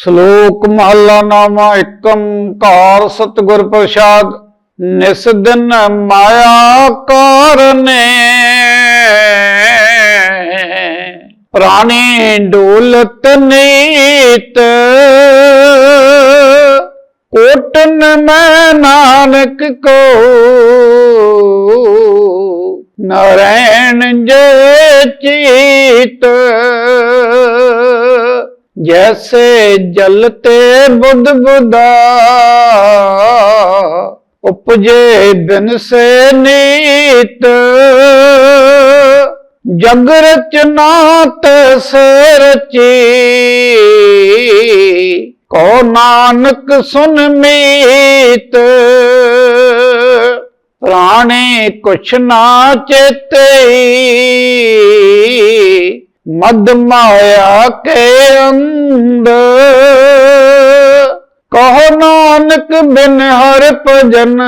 ਸ਼ਲੋਕ ਮਹਲਾ ਨਾਮਾ ਏਕੰ ਕਾਰ ਸਤਿਗੁਰ ਪ੍ਰਸਾਦ, ਨਿਸ ਦਿਨ ਮਾਇਆ ਕਾਰਨੇ। ਪ੍ਰਾਣੀ ਡੋਲਤ ਨੀਤ ਕੋਟਨ ਮੈਂ ਨਾਨਕ ਕੋ। ਨਾਰਾਇਣ ਜੇ ਚੀਤ ਜੈਸੇ ਜਲ ਤੇ ਬੁੱਧ ਬੁਦਾ ਉਪਜੇ ਬਿਨ ਸੇ ਨੀਤ ਜਗ ਰਚਨਾਤ ਸੇ ਰਚੀ ਕੋ ਨਾਨਕ ਸੁਨ ਮੀਤ ਪ੍ਰਾਣੇ ਕੁਛ ਨਾ ਚੇਤੇ ਮਦ ਮਾਇਆ ਕੇ ਅੰਦ ਕਹੋ ਨਾਨਕ ਬਿਨ ਹਰ ਭਜਨ।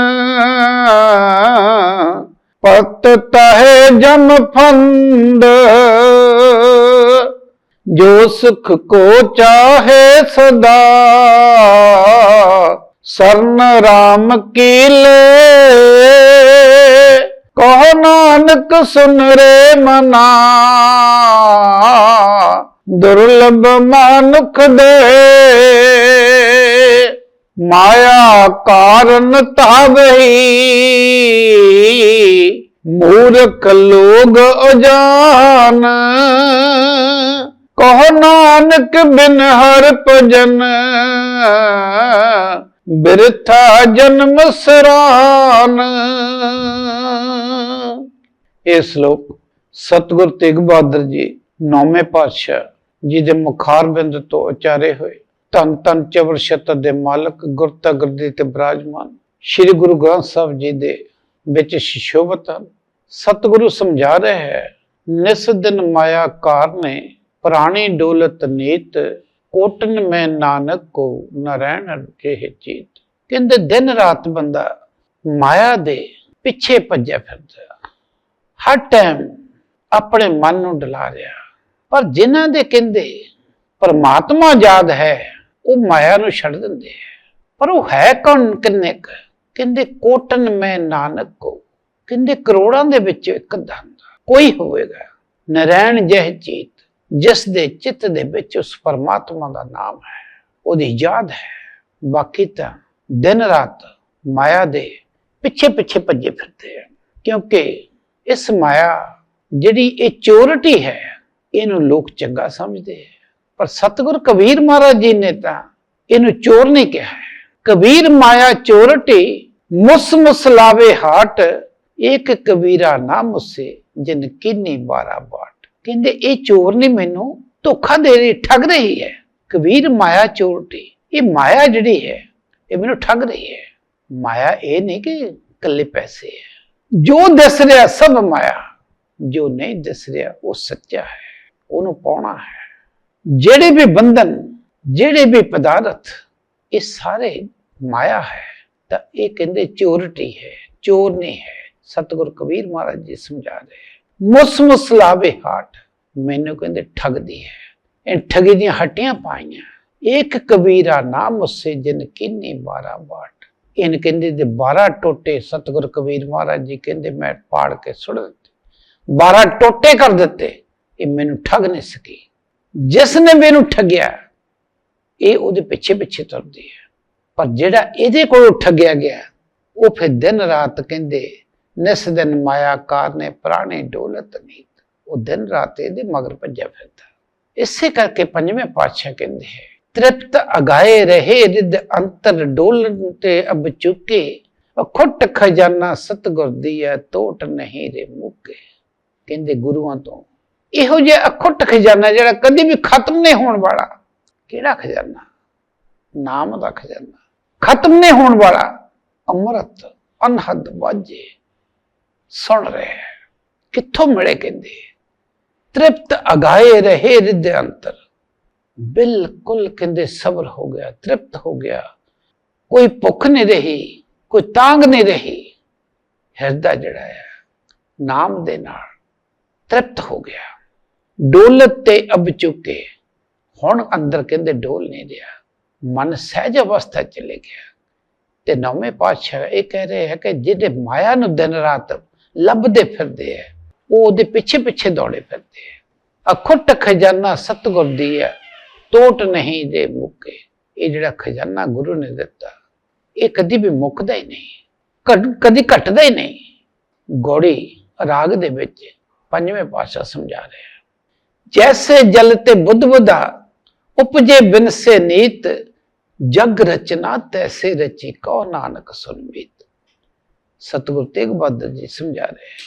ਪਤ ਤਹਿ ਜਮ ਫੰਦ। ਜੋ ਸੁਖ ਕੋ ਚਾਹੇ ਸਦਾ। ਸਰਨ ਰਾਮ ਕੀ ਲੇ। ਕਹੋ ਨਾਨਕ ਸੁਨ ਰੇ ਮਨਾ। ਦੁਰਲਭ ਮਾਨੁਖ ਦੇ ਮਾਇਆ ਕਾਰਨ ਤਾਵਹੀ ਮੂਰਖ ਲੋਗ ਅਜਾਨ। ਕਹੋ ਨਾਨਕ ਬਿਨ ਹਰ ਭਜਨ। ਬਿਰਥਾ ਜਨਮ ਸਰਾਨ। ਇਹ ਸ਼ਲੋਕ ਸਤਿਗੁਰ ਤੇਗ ਬਹਾਦਰ ਜੀ, ਨੌਵੇਂ ਪਾਤਸ਼ਾਹ ਜੀ ਦੇ ਮੁਖਾਰ ਬਿੰਦ ਤੋਂ ਉਚਾਰੇ ਹੋਏ, ਧੰਨ ਧੰਨ ਚਵਰ ਸ਼ਤਰ ਦੇ ਮਾਲਕ ਗੁਰਤਾ ਗੁਰਦੀ ਤੇ ਬਰਾਜਮਾਨ, ਸ੍ਰੀ ਗੁਰੂ ਗ੍ਰੰਥ ਸਾਹਿਬ ਜੀ ਦੇ ਵਿੱਚ ਸ਼ਿਸ਼ੋਭਤ ਹਨ। ਸਤਿਗੁਰੂ ਸਮਝਾ ਰਿਹਾ ਹੈ, ਨਿਸ ਦਿਨ ਮਾਇਆ ਕਾਰਨੇ, ਪ੍ਰਾਣੀ ਡੋਲਤ ਨੀਤ ਕੋਟਨ ਮੈਂ ਨਾਨਕ ਕੋ ਨਰੈਣ ਕੇ ਚੀਤ। ਕਹਿੰਦੇ ਦਿਨ ਰਾਤ ਬੰਦਾ ਮਾਇਆ ਦੇ ਪਿੱਛੇ ਭੱਜਿਆ ਫਿਰਦਾ। ਹਰ ਟਾਈਮ ਆਪਣੇ ਮਨ ਨੂੰ ਡਲਾ ਰਿਹਾ। ਪਰ ਜਿਨ੍ਹਾਂ ਦੇ ਕਹਿੰਦੇ ਪਰਮਾਤਮਾ ਯਾਦ ਹੈ, ਉਹ ਮਾਇਆ ਨੂੰ ਛੱਡ ਦਿੰਦੇ ਹੈ। ਪਰ ਉਹ ਹੈ ਕੌਣ ਕਿੰਨੇ ਕੁ? ਕਹਿੰਦੇ ਕੋਟਨ ਮੈਂ ਨਾਨਕ ਕੋ। ਕਹਿੰਦੇ ਕਰੋੜਾਂ ਦੇ ਵਿੱਚ ਇੱਕ ਧਨ ਕੋਈ ਹੋਵੇਗਾ। ਨਰੈਣ ਜਹ ਚੀਤ। ਜਿਸ ਦੇ ਚਿੱਤ ਦੇ ਵਿੱਚ ਉਸ ਪਰਮਾਤਮਾ ਦਾ ਨਾਮ ਹੈ, ਉਹਦੀ ਯਾਦ ਹੈ। ਬਾਕੀ ਤਾਂ ਦਿਨ ਰਾਤ ਮਾਇਆ ਦੇ ਪਿੱਛੇ ਪਿੱਛੇ ਭੱਜੇ ਫਿਰਦੇ ਆ, ਕਿਉਂਕਿ ਇਸ ਮਾਇਆ ਜਿਹੜੀ ਇਹ ਚੋਰਟੀ ਹੈ, ਇਹਨੂੰ ਲੋਕ ਚੰਗਾ ਸਮਝਦੇ ਆ। ਪਰ ਸਤਿਗੁਰ ਕਬੀਰ ਮਹਾਰਾਜ ਜੀ ਨੇ ਤਾਂ ਇਹਨੂੰ ਚੋਰ ਨਹੀਂ ਕਿਹਾ ਹੈ। ਕਬੀਰ ਮਾਇਆ ਚੋਰਟੀ, ਮੁਸ ਮੁਸ ਲਾਵੇ ਹਾਟ, ਇੱਕ ਕਬੀਰਾ ਨਾ ਮੁਸੇ, ਜਿਨ ਕਿੰਨੀ ਬਾਰਾ ਬਾਟ। ਕਹਿੰਦੇ, ਇਹ ਚੋਰ ਨਹੀਂ ਮੈਨੂੰ ਧੋਖਾ ਦੇ ਰਹੀ ਠੱਗ ਰਹੀ ਹੈ। ਕਬੀਰ ਮਾਇਆ ਚੋਰਟੀ ਇਹ ਮਾਇਆ ਜਿਹੜੀ ਹੈ, ਇਹ ਮੈਨੂੰ ਠੱਗ ਰਹੀ ਹੈ। ਮਾਇਆ ਇਹ ਨਹੀਂ ਕਿ ਇਕੱਲੇ ਪੈਸੇ ਹੈ। ਜੋ ਦਿਸ ਰਿਹਾ ਸਭ ਮਾਇਆ, ਜੋ ਨਹੀਂ ਦਿਸ ਰਿਹਾ ਉਹ ਸੱਚਾ ਹੈ, ਉਹਨੂੰ ਪਾਉਣਾ ਹੈ। ਜਿਹੜੇ ਵੀ ਬੰਧਨ, ਜਿਹੜੇ ਵੀ ਪਦਾਰਥ, ਇਹ ਸਾਰੇ ਮਾਇਆ ਹੈ। ਤਾਂ ਇਹ ਕਹਿੰਦੇ ਚੋਰਟੀ ਹੈ, ਚੋਰ ਨਹੀਂ ਹੈ। ਸਤਿਗੁਰ ਕਬੀਰ ਮਹਾਰਾਜ ਜੀ ਸਮਝਾ ਰਹੇ ਮੁਸ ਮੁਸ ਲਾਵੇ ਹਾਟ। ਮੈਨੂੰ ਕਹਿੰਦੇ, ਠੱਗਦੀ ਹੈ। ਇਹ ਠੱਗੀ ਦੀਆਂ ਹੱਟੀਆਂ ਪਾਈਆਂ। ਇੱਕ ਕਬੀਰਾ ਨਾਮ ਉਸੇ ਜਿਨ ਕਿੰਨੀ ਬਾਰਾ ਬਾਟ ਇਹਨ ਕਹਿੰਦੇ ਦੇ 12 ਟੋਟੇ ਸਤਿਗੁਰ ਕਬੀਰ ਮਹਾਰਾਜ ਜੀ ਕਹਿੰਦੇ, ਮੈਂ ਪਾੜ ਕੇ ਸੁੱਟ ਦਿੱਤੇ। 12 ਟੋਟੇ ਕਰ ਦਿੱਤੇ। ਇਹ ਮੈਨੂੰ ਠੱਗ ਨਹੀਂ ਸਕੀ। ਜਿਸ ਨੇ ਮੈਨੂੰ ਠੱਗਿਆ, ਇਹ ਉਹਦੇ ਪਿੱਛੇ ਪਿੱਛੇ ਤੁਰਦੀ ਹੈ। ਪਰ ਜਿਹੜਾ ਇਹਦੇ ਕੋਲੋਂ ਠੱਗਿਆ ਗਿਆ, ਉਹ ਫਿਰ ਦਿਨ ਰਾਤ ਕਹਿੰਦੇ ਨਿਸ ਦਿਨ ਮਾਇਆ ਕਾਰ ਨੇ ਪ੍ਰਾਣੇ ਡੋਲਤ ਨੀਤ ਉਹ ਦਿਨ ਰਾਤ ਇਹਦੇ ਮਗਰ ਭੱਜਿਆ ਫਿਰਦਾ। ਇਸੇ ਕਰਕੇ ਪੰਜਵੇਂ ਪਾਤਸ਼ਾਹ ਕਹਿੰਦੇ ਹੈ, ਤ੍ਰਿਪਤ ਅਗਾਏ ਰਹੇ ਰਿਦ ਅੰਤਰ ਡੋਲਨ ਤੇ ਅਬ ਚੁੱਕੇ, ਅਖੁੱਟ ਖਜ਼ਾਨਾ ਸਤਗੁਰ ਦੀ ਹੈ ਟੋਟ ਨਹੀਂ ਰੇ ਮੁੱਕੇ। ਕਹਿੰਦੇ ਗੁਰੂਆਂ ਤੋਂ, ਇਹੋ ਜਿਹਾ ਅਖੁੱਟ ਖਜ਼ਾਨਾ ਜਿਹੜਾ ਕਦੀ ਵੀ ਖਤਮ ਨਹੀਂ ਹੋਣ ਵਾਲਾ, ਕਿਹੜਾ ਖਜ਼ਾਨਾ? ਨਾਮ ਦਾ ਖਜ਼ਾਨਾ। ਖਤਮ ਨਹੀਂ ਹੋਣ ਵਾਲਾ, ਅੰਮ੍ਰਿਤ ਅਨਹਦ ਵਾਜੇ। ਸੁਣ ਰਹੇ ਕਿੱਥੋਂ ਮਿਲੇ ਕਹਿੰਦੇ? ਤ੍ਰਿਪਤ ਅਗਾਏ ਰਹੇ ਰਿਦ ਅੰਤਰ। ਬਿਲਕੁਲ ਕਹਿੰਦੇ ਸਬਰ ਹੋ ਗਿਆ, ਤ੍ਰਿਪਤ ਹੋ ਗਿਆ। ਕੋਈ ਭੁੱਖ ਨਹੀਂ ਰਹੀ, ਕੋਈ ਤਾਂਗ ਨਹੀਂ ਰਹੀ। ਹਿਰਦਾ ਜਿਹੜਾ ਹੈ, ਨਾਮ ਦੇ ਨਾਲ ਤ੍ਰਿਪਤ ਹੋ ਗਿਆ। ਡੋਲਤ ਤੇ ਅਬ ਚੁੱਕੇ। ਹੁਣ ਅੰਦਰ ਕਹਿੰਦੇ ਡੋਲ ਨਹੀਂ ਰਿਹਾ। ਮਨ ਸਹਿਜ ਅਵਸਥਾ ਚਲੇ ਗਿਆ। ਤੇ ਨੌਵੇਂ ਪਾਤਸ਼ਾਹ ਇਹ ਕਹਿ ਰਹੇ ਹੈ ਕਿ ਜਿਹੜੇ ਮਾਇਆ ਨੂੰ ਦਿਨ ਰਾਤ ਲੱਭਦੇ ਫਿਰਦੇ ਹੈ ਉਹ ਉਹਦੇ ਪਿੱਛੇ ਪਿੱਛੇ ਦੌੜੇ ਫਿਰਦੇ ਹੈ ਅਖੁੱਟ ਖਜ਼ਾਨਾ ਸਤਿਗੁਰ ਦੀ ਹੈ ਟੋਟ ਨਹੀਂ ਦੇ ਮੁੱਕੇ। ਇਹ ਜਿਹੜਾ ਖਜ਼ਾਨਾ ਗੁਰੂ ਨੇ ਦਿੱਤਾ, ਇਹ ਕਦੀ ਵੀ ਮੁੱਕਦਾ ਹੀ ਨਹੀਂ। ਕਦੀ ਘਟਦਾ ਹੀ ਨਹੀਂ। ਗੋੜੀ ਰਾਗ ਦੇ ਵਿੱਚ ਪੰਜਵੇਂ ਪਾਤਸ਼ਾਹ ਸਮਝਾ ਰਿਹਾ ਹੈ। ਜੈਸੇ ਜਲ ਤੇ ਬੁੱਧ ਬੁਧਾ, ਉਪਜੇ ਬਿਨ ਸੇ ਨੀਤ, ਜਗ ਰਚਨਾ ਤੈਸੇ ਰਚੀ ਕਉ ਨਾਨਕ ਸੁਨਮੀਤ ਸਤਿਗੁਰ ਤੇਗ ਬਹਾਦਰ ਜੀ ਸਮਝਾ ਰਹੇ ਹੈ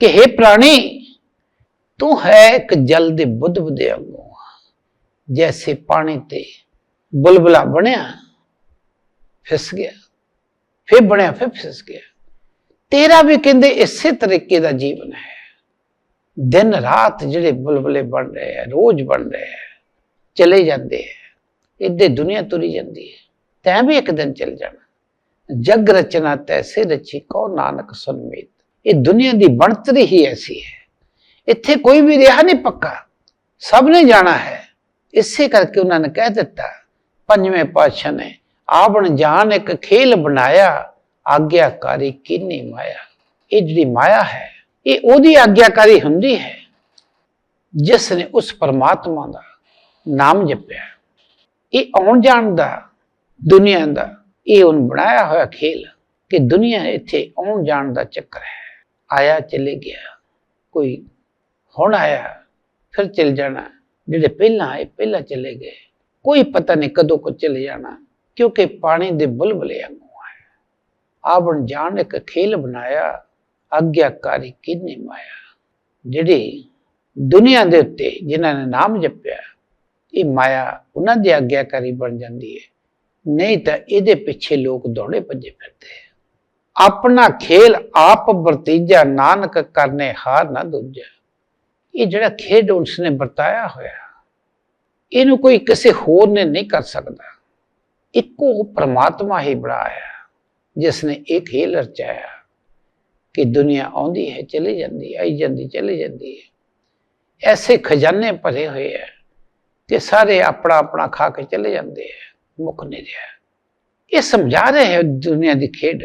ਕਿ हे ਪ੍ਰਾਣੀ, ਤੂੰ ਹੈ ਇੱਕ ਜਲ ਦੇ ਬੁੱਧ ਬੁੱਧੇ ਵਾਂਗੂ ਜੈਸੇ ਪਾਣੀ ਤੇ ਬੁਲਬੁਲਾ ਬਣਿਆ, ਫਿਸ ਗਿਆ। ਫਿਰ ਬਣਿਆ, ਫਿਰ ਫਿਸ ਗਿਆ। ਤੇਰਾ ਵੀ ਕਹਿੰਦੇ ਇਸੇ ਤਰੀਕੇ ਦਾ ਜੀਵਨ ਹੈ। ਦਿਨ ਰਾਤ ਜਿਹੜੇ ਬੁਲਬੁਲੇ ਬਣ ਰਹੇ ਆ, ਰੋਜ਼ ਬਣ ਰਹੇ ਆ, ਚਲੇ ਜਾਂਦੇ ਆ। ਇੱਦੇ ਦੁਨੀਆ ਤੁਰੀ ਜਾਂਦੀ ਹੈ। ਤੈਂ ਵੀ ਇੱਕ ਦਿਨ ਚਲ ਜਾਣਾ। ਜਗ ਰਚਨਾ ਤੈਸੇ ਰਚੀ ਕੋ ਨਾਨਕ ਸੁਨਮੀਤ ਇਹ ਦੁਨੀਆ ਦੀ ਬਣਤਰੀ ਹੀ ਐਸੀ ਹੈ। ਇੱਥੇ ਕੋਈ ਵੀ ਰਿਹਾ ਨਹੀਂ ਪੱਕਾ। ਸਭ ਨੇ ਜਾਣਾ ਹੈ। ਇਸੇ ਕਰਕੇ ਉਹਨਾਂ ਨੇ ਕਹਿ ਦਿੱਤਾ, ਪੰਜਵੇਂ ਪਾਤਸ਼ਾਹ ਨੇ, ਆਵਣ ਜਾਣ ਇੱਕ ਖੇਲ ਬਣਾਇਆ, ਆਗਿਆਕਾਰੀ ਕਿੰਨੀ ਮਾਇਆ। ਇਹ ਜਿਹੜੀ ਮਾਇਆ ਹੈ, ਇਹ ਉਹਦੀ ਆਗਿਆਕਾਰੀ ਹੁੰਦੀ ਹੈ, ਜਿਸ ਨੇ ਉਸ ਪਰਮਾਤਮਾ ਦਾ ਨਾਮ ਜਪਿਆ। ਇਹ ਆਉਣ ਜਾਣ ਦਾ, ਦੁਨੀਆ ਦਾ ਇਹ ਉਹਨ ਬਣਾਇਆ ਹੋਇਆ ਖੇਲ ਕਿ ਦੁਨੀਆ ਇੱਥੇ ਆਉਣ ਜਾਣ ਦਾ ਚੱਕਰ ਹੈ। ਆਇਆ, ਚਲੇ ਗਿਆ, ਕੋਈ ਹੁਣ ਆਇਆ, ਫਿਰ ਚਲ ਜਾਣਾ। ਜਿਹੜੇ ਪਹਿਲਾਂ ਆਏ, ਪਹਿਲਾਂ ਚਲੇ ਗਏ। ਕੋਈ ਪਤਾ ਨਹੀਂ ਕਦੋਂ ਕੋ ਚਲੇ ਜਾਣਾ, ਕਿਉਂਕਿ ਪਾਣੀ ਦੇ ਬੁਲਬੁਲੇ ਵਾਂਗੂ ਹੈ ਆਵਣ ਜਾਣ ਇੱਕ ਖੇਲ ਬਣਾਇਆ, ਆਗਿਆਕਾਰੀ ਕਿੰਨੀ ਮਾਇਆ। ਜਿਹੜੀ ਦੁਨੀਆ ਦੇ ਉੱਤੇ ਜਿਨ੍ਹਾਂ ਨੇ ਨਾਮ ਜਪਿਆ, ਇਹ ਮਾਇਆ ਉਹਨਾਂ ਦੀ ਆਗਿਆਕਾਰੀ ਬਣ ਜਾਂਦੀ ਹੈ। ਨਹੀਂ ਤਾਂ ਇਹਦੇ ਪਿੱਛੇ ਲੋਕ ਦੌੜੇ ਭੱਜੇ ਫਿਰਦੇ ਆਪਣਾ ਖੇਲ ਆਪ ਵਰਤੀਜਾ, ਨਾਨਕ ਕਰਨੇ ਹਾਰ ਨਾ ਦੂਜਾ। ਇਹ ਜਿਹੜਾ ਖੇਡ ਉਸਨੇ ਵਰਤਾਇਆ ਹੋਇਆ, ਇਹਨੂੰ ਕੋਈ ਕਿਸੇ ਹੋਰ ਨੇ ਨਹੀਂ ਕਰ ਸਕਦਾ। ਇੱਕੋ ਪ੍ਰਮਾਤਮਾ ਹੀ ਬਣਾਇਆ, ਜਿਸ ਨੇ ਇਹ ਖੇਲ ਰਚਾਇਆ ਕਿ ਦੁਨੀਆ ਆਉਂਦੀ ਹੈ, ਚਲੀ ਜਾਂਦੀ ਹੈ, ਆਈ ਜਾਂਦੀ, ਚਲੀ ਜਾਂਦੀ ਹੈ। ਐਸੇ ਖਜ਼ਾਨੇ ਭਰੇ ਹੋਏ ਹੈ ਕਿ ਸਾਰੇ ਆਪਣਾ ਆਪਣਾ ਖਾ ਕੇ ਚਲੇ ਜਾਂਦੇ ਹੈ ਮੁੱਕ ਨਹੀਂ ਰਿਹਾ। ਇਹ ਸਮਝਾ ਰਹੇ ਹੈ ਦੁਨੀਆ ਦੀ ਖੇਡ।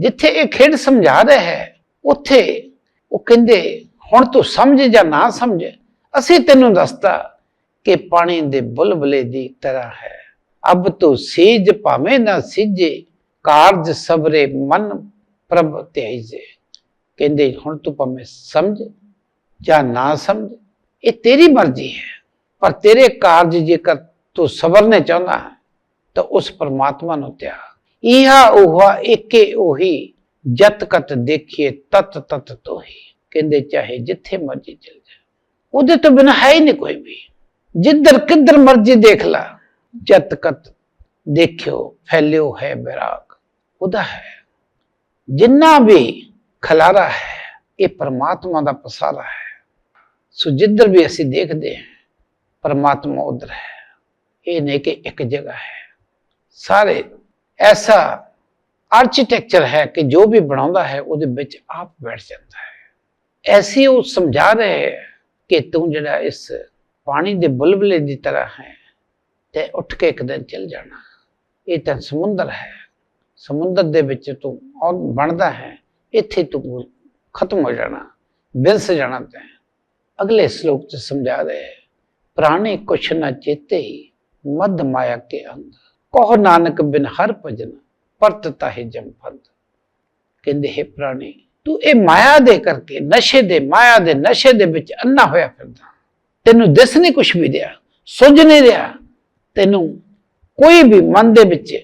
ਜਿੱਥੇ ਇਹ ਖੇਡ ਸਮਝਾ ਰਹੇ ਹੈ, ਉੱਥੇ ਉਹ ਕਹਿੰਦੇ, ਹੁਣ ਤੂੰ ਸਮਝ ਜਾਂ ਨਾ ਸਮਝ, ਅਸੀਂ ਤੈਨੂੰ ਦੱਸਤਾ ਕਿ ਪਾਣੀ ਦੇ ਬੁਲਬੁਲੇ ਦੀ ਤਰ੍ਹਾਂ ਹੈ। ਅਬ ਤੂੰ ਸੀਜ ਭਾਵੇਂ ਨਾ ਸਿਜੇ, ਕਾਰਜ ਸਬਰੇ ਮਨ ਪ੍ਰਭ ਧਿਆਈਜੇ। ਕਹਿੰਦੇ, ਹੁਣ ਤੂੰ ਭਾਵੇਂ ਸਮਝ ਜਾਂ ਨਾ ਸਮਝ, ਇਹ ਤੇਰੀ ਮਰਜ਼ੀ ਹੈ। ਪਰ ਤੇਰੇ ਕਾਰਜ ਜੇਕਰ ਤੂੰ ਸਬਰਨੇ ਚਾਹੁੰਦਾ ਹੈ ਤਾਂ ਉਸ ਪਰਮਾਤਮਾ ਨੂੰ ਤਿਆਗ। ਇਹਾ ਉਹਾ ਏਕੇ ਉਹੀ, ਜਤ ਕਤ ਦੇਖੀਏ ਤਤ ਤਤ ਤੋਹੀ। ਕਹਿੰਦੇ ਚਾਹੇ ਜਿੱਥੇ ਮਰਜ਼ੀ ਚਲ ਜਾ। ਉਹਦੇ ਤੋਂ ਬਿਨਾ ਹੈ ਹੀ ਨਹੀਂ ਕੋਈ ਵੀ। ਜਿੱਧਰ ਕਿੱਧਰ ਮਰਜ਼ੀ ਦੇਖ ਲਾ। ਜਤ ਕਤ ਦੇਖਿਓ, ਫੈਲਿਓ ਹੈ ਬਿਰਾਗ। ਉਹਦਾ ਹੈ। ਜਿੰਨਾ ਵੀ ਖਲਾਰਾ ਹੈ, ਇਹ ਪਰਮਾਤਮਾ ਦਾ ਪਸਾਰਾ ਹੈ। ਸੋ ਜਿੱਧਰ ਵੀ ਅਸੀਂ ਦੇਖਦੇ ਹਾਂ, ਪਰਮਾਤਮਾ ਉਧਰ ਹੈ। ਇਹ ਨਹੀਂ ਕਿ ਇੱਕ ਜਗ੍ਹਾ ਹੈ। ਸਾਰੇ ਐਸਾ ਆਰਕੀਟੈਕਚਰ ਹੈ ਕਿ ਜੋ ਵੀ ਬਣਾਉਂਦਾ ਹੈ, ਉਹਦੇ ਵਿੱਚ ਆਪ ਬੈਠ ਜਾਂਦਾ ਹੈ। ਐਸੀ ਉਹ ਸਮਝਾ ਰਹੇ ਹੈ ਕਿ ਤੂੰ ਜਿਹੜਾ ਇਸ ਪਾਣੀ ਦੇ ਬੁਲਬੁਲੇ ਦੀ ਤਰ੍ਹਾਂ ਹੈ ਤੇ ਉੱਠ ਕੇ ਇੱਕ ਦਿਨ ਚਲ ਜਾਣਾ। ਇਹ ਤਾਂ ਸਮੁੰਦਰ ਹੈ। ਸਮੁੰਦਰ ਦੇ ਵਿੱਚ ਤੂੰ ਔਰ ਬਣਦਾ ਹੈ। ਇੱਥੇ ਤੂੰ ਖਤਮ ਹੋ ਜਾਣਾ, ਬਿਲਸ ਜਾਣਾ ਤੈਂ। ਅਗਲੇ ਸ਼ਲੋਕ ਚ ਸਮਝਾ ਰਹੇ ਹੈ, ਪੁਰਾਣੇ ਕੁਛ ਨਾ ਚੇਤੇ ਹੀ ਮਦ ਮਾਇਆ ਕੇ ਅੰਗ ਕਹੋ ਨਾਨਕ ਬਿਨ ਹਰ ਭਜਨ ਪਰਤਤਾ ਹੈ ਜੰਪੰਦ ਕਹਿੰਦੇ, ਹੈ ਪ੍ਰਾਣੀ, ਤੂੰ ਇਹ ਮਾਇਆ ਦੇ ਕਰਕੇ, ਨਸ਼ੇ ਦੇ ਮਾਇਆ ਦੇ ਨਸ਼ੇ ਦੇ ਵਿੱਚ ਅੰਨਾ ਹੋਇਆ ਫਿਰਦਾ। ਤੈਨੂੰ ਦਿਸ ਨਹੀਂ ਕੁਛ ਵੀ ਰਿਹਾ, ਸੁਝ ਨਹੀਂ ਰਿਹਾ। ਤੈਨੂੰ ਕੋਈ ਵੀ ਮਨ ਦੇ ਵਿੱਚ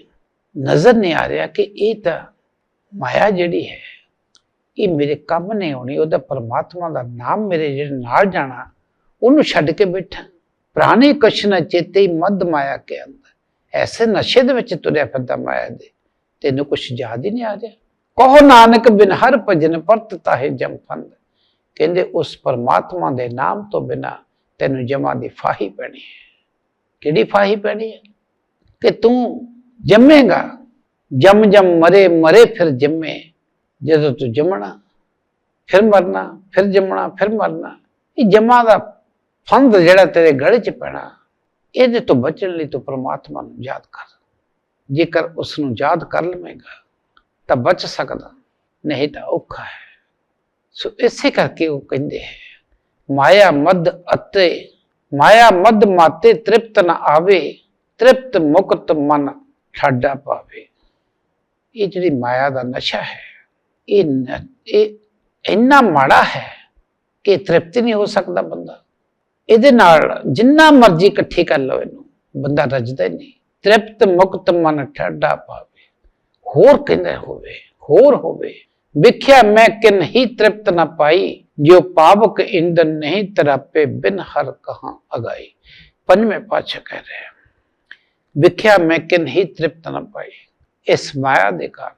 ਨਜ਼ਰ ਨਹੀਂ ਆ ਰਿਹਾ ਕਿ ਇਹ ਤਾਂ ਮਾਇਆ ਜਿਹੜੀ ਹੈ, ਇਹ ਮੇਰੇ ਕੰਮ ਨਹੀਂ ਆਉਣੀ ਉਹਦਾ ਪਰਮਾਤਮਾ ਦਾ ਨਾਮ ਮੇਰੇ ਜਿਹੜੇ ਨਾਲ ਜਾਣਾ, ਉਹਨੂੰ ਛੱਡ ਕੇ ਬੈਠਾ। ਪ੍ਰਾਣੀ ਕੁਛ ਚੇਤੇ ਹੀ ਮਦ ਮਾਇਆ ਕੇ ਅੰਦਰ ਐਸੇ ਨਸ਼ੇ ਦੇ ਵਿੱਚ ਤੁਰਿਆ ਫਿਰਦਾ ਮਾਇਆ ਦੇ। ਤੈਨੂੰ ਕੁਛ ਯਾਦ ਹੀ ਨਹੀਂ ਆ ਰਿਹਾ? ਕਹੋ ਨਾਨਕ, ਬਿਨ ਹਰ ਭਜਨ ਪਰਤ ਪਰਤਤਾ ਜਮ ਫੰਦ। ਕਹਿੰਦੇ, ਉਸ ਪਰਮਾਤਮਾ ਦੇ ਨਾਮ ਤੋਂ ਬਿਨਾ ਤੈਨੂੰ ਜਮਾ ਦੀ ਫਾਹੀ ਪੈਣੀ ਹੈ। ਕਿਹੜੀ ਫਾਹੀ ਪੈਣੀ ਹੈ? ਕਿ ਤੂੰ ਜੰਮੇਗਾ। ਜਮ ਜਮ ਮਰੇ ਮਰੇ ਫਿਰ ਜੰਮੇ। ਜਦੋਂ ਤੂੰ ਜੰਮਣਾ, ਫਿਰ ਮਰਨਾ, ਫਿਰ ਜੰਮਣਾ, ਫਿਰ ਮਰਨਾ। ਇਹ ਜਮਾ ਦਾ ਫੰਦ ਜਿਹੜਾ ਤੇਰੇ ਗਲੇ 'ਚ ਪੈਣਾ। ਇਹਦੇ ਤੋਂ ਬਚਣ ਲਈ ਤੂੰ ਪ੍ਰਮਾਤਮਾ ਨੂੰ ਯਾਦ ਕਰ। ਜੇਕਰ ਉਸ ਨੂੰ ਯਾਦ ਕਰ ਲਵੇਂਗਾ, ਤਾਂ ਬਚ ਸਕਦਾ, ਨਹੀਂ ਤਾਂ ਔਖਾ ਹੈ। ਸੋ ਇਸੇ ਕਰਕੇ ਉਹ ਕਹਿੰਦੇ ਹੈ, ਮਾਇਆ ਮਦ ਅਤੇ, ਮਾਇਆ ਮਦ ਮਾਤੇ ਤ੍ਰਿਪਤ ਨਾ ਆਵੇ, ਤ੍ਰਿਪਤ ਮੁਕਤ ਮਨ ਠਾਡਾ ਪਾਵੇ। ਇਹ ਜਿਹੜੀ ਮਾਇਆ ਦਾ ਨਸ਼ਾ ਹੈ, ਇਹ ਨ- ਇਹ ਇੰਨਾ ਮਾੜਾ ਹੈ ਕਿ ਤ੍ਰਿਪਤ ਨਹੀਂ ਹੋ ਸਕਦਾ ਬੰਦਾ। ਇਹਦੇ ਨਾਲ ਜਿੰਨਾ ਮਰਜ਼ੀ ਇਕੱਠੀ ਕਰ ਲਓ ਇਹਨੂੰ ਬੰਦਾ ਰੱਜਦਾ ਹੀ ਨਹੀਂ। ਤ੍ਰਿਪਤ ਮੁਕਤ ਮਨ ਠਾਡਾ ਪਾਵੇ ਹੋਰ ਕਹਿੰਦਾ ਹੋਵੇ ਹੋਰ ਹੋਵੇ। ਵਿਖਿਆ ਮੈਂ ਕਿਨ ਹੀ ਤ੍ਰਿਪਤ ਨ ਪਾਈ ਜੋ ਪਾਵਕ ਇੰਦਨ ਨਹੀਂ ਤਰਾਪੇ ਬਿਨ ਹਰ ਕਹਾਂ ਅਗਾਈ ਪੰਜਵੇਂ ਪਾਤਸ਼ਾਹ ਕਹਿ ਰਹੇ ਹਨ, ਵਿਖਿਆ ਮੈਂ ਕਿਨ ਹੀ ਤ੍ਰਿਪਤ ਨਾ ਪਾਈ। ਇਸ ਮਾਇਆ ਦੇ ਕਾਰਨ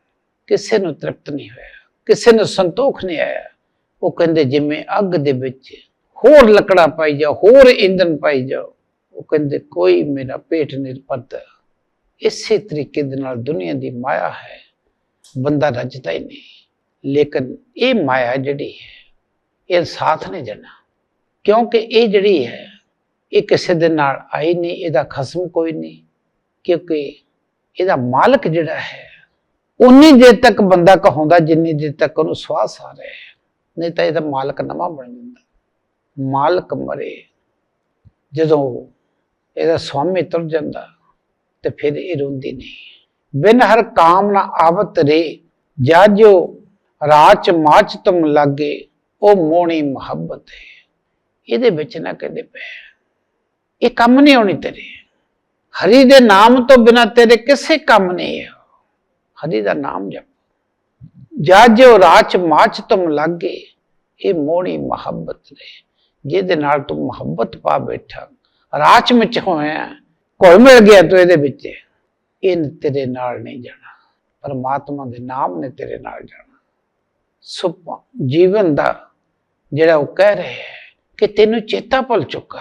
ਕਿਸੇ ਨੂੰ ਤ੍ਰਿਪਤ ਨਹੀਂ ਹੋਇਆ ਕਿਸੇ ਨੂੰ ਸੰਤੋਖ ਨਹੀਂ ਆਇਆ। ਉਹ ਕਹਿੰਦੇ ਜਿਵੇਂ ਅੱਗ ਦੇ ਵਿੱਚ ਹੋਰ ਲੱਕੜਾਂ ਪਾਈ ਜਾਓ, ਹੋਰ ਇੰਧਨ ਪਾਈ ਜਾਓ। ਉਹ ਕਹਿੰਦੇ, ਕੋਈ ਮੇਰਾ ਪੇਟ ਨਹੀਂ ਇਸੇ ਤਰੀਕੇ ਦੇ ਨਾਲ ਦੁਨੀਆ ਦੀ ਮਾਇਆ ਹੈ। ਬੰਦਾ ਰੱਜਦਾ ਹੀ ਨਹੀਂ। ਲੇਕਿਨ ਇਹ ਮਾਇਆ ਜਿਹੜੀ ਹੈ, ਇਹ ਸਾਥ ਨਹੀਂ ਦੇਣਾ ਕਿਉਂਕਿ ਇਹ ਜਿਹੜੀ ਹੈ, ਇਹ ਕਿਸੇ ਦੇ ਨਾਲ ਆਈ ਨਹੀਂ, ਇਹਦਾ ਖਸਮ ਕੋਈ ਨਹੀਂ। ਕਿਉਂਕਿ ਇਹਦਾ ਮਾਲਕ ਜਿਹੜਾ ਹੈ, ਉਨੀ ਦੇਰ ਤੱਕ ਬੰਦਾ ਕਹਾਉਂਦਾ, ਜਿੰਨੀ ਦੇਰ ਤੱਕ ਉਹਨੂੰ ਸਵਾਸ ਆ ਰਿਹਾ ਹੈ। ਨਹੀਂ ਤਾਂ ਇਹਦਾ ਮਾਲਕ ਨਵਾਂ ਬਣ ਜਾਂਦਾ ਮਾਲਕ ਮਰੇ। ਜਦੋਂ ਇਹਦਾ ਸਵਾਮੀ ਤੁਰ ਜਾਂਦਾ ਤੇ ਫਿਰ ਇਹ ਰੋਂਦੀ ਨਹੀਂ। ਬਿਨ ਹਰ ਕਾਮ ਨਾ ਆਵਤ ਰੇ, ਜਾ ਜੋ ਰਾਚ ਮਾਚ ਤੁਮ ਲਾਗੇ ਉਹ ਮੋਣੀ ਮੁਹੱਬਤ ਹੈ ਇਹਦੇ ਵਿੱਚ ਨਾ ਕਹਿੰਦੇ ਪਏ, ਇਹ ਕੰਮ ਨਹੀਂ ਆਉਣੀ ਤੇਰੇ। ਹਰੀ ਦੇ ਨਾਮ ਤੋਂ ਬਿਨਾ ਤੇਰੇ ਕਿਸੇ ਕੰਮ ਨਹੀਂ ਹੈ ਹਰੀ ਦਾ ਨਾਮ ਜਪ। ਜਾ ਜੋ ਰਾਚ ਮਾਚ ਤੁਮ ਲਾਗੇ, ਇਹ ਮੋਣੀ ਮੁਹੱਬਤ ਨੇ ਜਿਹਦੇ ਨਾਲ ਤੂੰ ਮੁਹੱਬਤ ਪਾ ਬੈਠਾ। ਰਾਚ ਵਿੱਚ ਹੋਇਆ ਕੋਈ ਮਿਲ ਗਿਆ ਤੂੰ ਇਹਦੇ ਵਿੱਚ। ਇਹ ਤੇਰੇ ਨਾਲ ਨਹੀਂ ਜਾਣਾ। ਪਰਮਾਤਮਾ ਦੇ ਨਾਮ ਨੇ ਤੇਰੇ ਨਾਲ ਜਾਣਾ। ਸੋ ਜੀਵਨ ਦਾ ਜਿਹੜਾ ਉਹ ਕਹਿ ਰਿਹਾ ਹੈ ਕਿ ਤੈਨੂੰ ਚੇਤਾ ਭੁੱਲ ਚੁੱਕਾ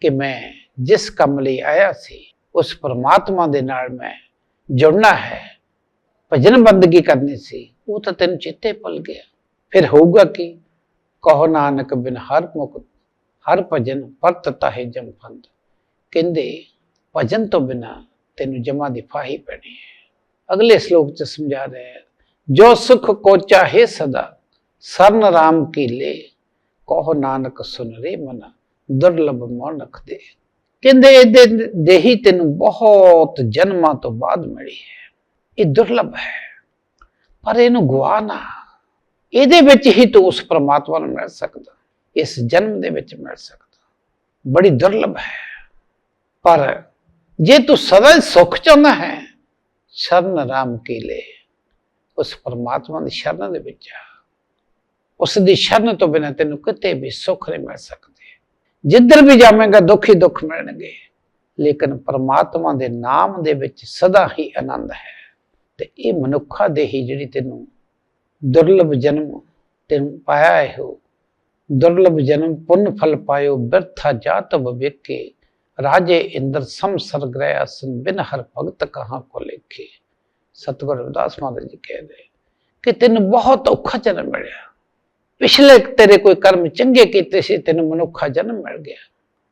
ਕਿ ਮੈਂ ਜਿਸ ਕੰਮ ਲਈ ਆਇਆ ਸੀ, ਉਸ ਪਰਮਾਤਮਾ ਦੇ ਨਾਲ ਮੈਂ ਜੁੜਨਾ ਹੈ। ਭਜਨ ਬੰਦਗੀ ਕਰਨੀ ਸੀ, ਉਹ ਤਾਂ ਤੈਨੂੰ ਚੇਤੇ ਭੁੱਲ ਗਿਆ। ਫਿਰ ਹੋਊਗਾ ਕੀ? ਕਹੋ ਨਾਨਕ ਬਿਨ ਹਰ ਮੁਕਤ, ਹਰ ਭਜਨ ਪਰਤ ਤਾਹੇ ਜਮ ਕਹਿੰਦੇ, ਭਜਨ ਤੋਂ ਬਿਨਾ ਤੈਨੂੰ ਜਮਾ ਦੀ ਫਾਹੀ ਪੈਣੀ ਹੈ। ਅਗਲੇ ਸ਼ਲੋਕ ਚ ਸਮਝਾ ਰਹੇ ਹੈ, ਜੋ ਸੁਖ ਕੋ ਚਾਹੇ ਸਦਾ, ਸਰਨ ਰਾਮ ਕੀ ਲੈ। ਕਹੋ ਨਾਨਕ ਸੁਨ ਰੇ ਮਨਾ, ਦੁਰਲਭ ਮਨਖ ਦੇ। ਕਹਿੰਦੇ, ਇਹਦੇ ਦੇਹੀ ਤੈਨੂੰ ਬਹੁਤ ਜਨਮਾਂ ਤੋਂ ਬਾਅਦ ਮਿਲੀ ਹੈ। ਇਹ ਦੁਰਲਭ ਹੈ, ਪਰ ਇਹਨੂੰ ਗਵਾ ਨਾ। ਇਹਦੇ ਵਿੱਚ ਹੀ ਤੂੰ ਉਸ ਪਰਮਾਤਮਾ ਨੂੰ ਮਿਲ ਸਕਦਾ, ਇਸ ਜਨਮ ਦੇ ਵਿੱਚ ਮਿਲ ਸਕਦਾ। ਬੜੀ ਦੁਰਲਭ ਹੈ। ਪਰ ਜੇ ਤੂੰ ਸਦਾ ਹੀ ਸੁਖ ਚਾਹੁੰਦਾ ਹੈ, ਸ਼ਰਨ ਰਾਮ ਕੀ ਲੈ? ਉਸ ਪਰਮਾਤਮਾ ਦੀ ਸ਼ਰਨ ਦੇ ਵਿੱਚ ਆ। ਉਸ ਦੀ ਸ਼ਰਨ ਤੋਂ ਬਿਨਾਂ ਤੈਨੂੰ ਕਿਤੇ ਵੀ ਸੁੱਖ ਨਹੀਂ ਮਿਲ ਸਕਦੇ। ਜਿੱਧਰ ਵੀ ਜਾਵੇਂਗਾ, ਦੁੱਖ ਹੀ ਦੁੱਖ ਮਿਲਣਗੇ। ਲੇਕਿਨ ਪਰਮਾਤਮਾ ਦੇ ਨਾਮ ਦੇ ਵਿੱਚ ਸਦਾ ਹੀ ਆਨੰਦ ਹੈ। ਤੇ ਇਹ ਮਨੁੱਖਾ ਦੇ ਹੀ ਜਿਹੜੀ ਤੈਨੂੰ ਦੁਰਲਭ ਜਨਮ ਤੈਨੂੰ ਪਾਇਆ ਹੈ ਉਹ ਦੁਰਲਭ ਜਨਮ ਪੁੰਨ ਫਲ ਪਾਇਓ, ਬਿਰਥਾ ਜਾਤ ਵਿਵੇਕੇ। ਰਾਜੇ ਇੰਦਰ ਸੰਸਰ ਗ੍ਰਹਿ ਅਸਨ, ਬਿਨ ਹਰ ਭਗਤ ਕਹਾਂ ਕੋ ਲੇਖੇ। ਸਤਿਗੁਰ ਰਵਿਦਾਸ ਮਹਾਰਾਜ ਜੀ ਕਹਿੰਦੇ ਕਿ ਤੈਨੂੰ ਬਹੁਤ ਔਖਾ ਜਨਮ ਮਿਲਿਆ। ਪਿਛਲੇ ਤੇਰੇ ਕੋਈ ਕਰਮ ਚੰਗੇ ਕੀਤੇ ਸੀ, ਤੈਨੂੰ ਮਨੁੱਖਾ ਜਨਮ ਮਿਲ ਗਿਆ।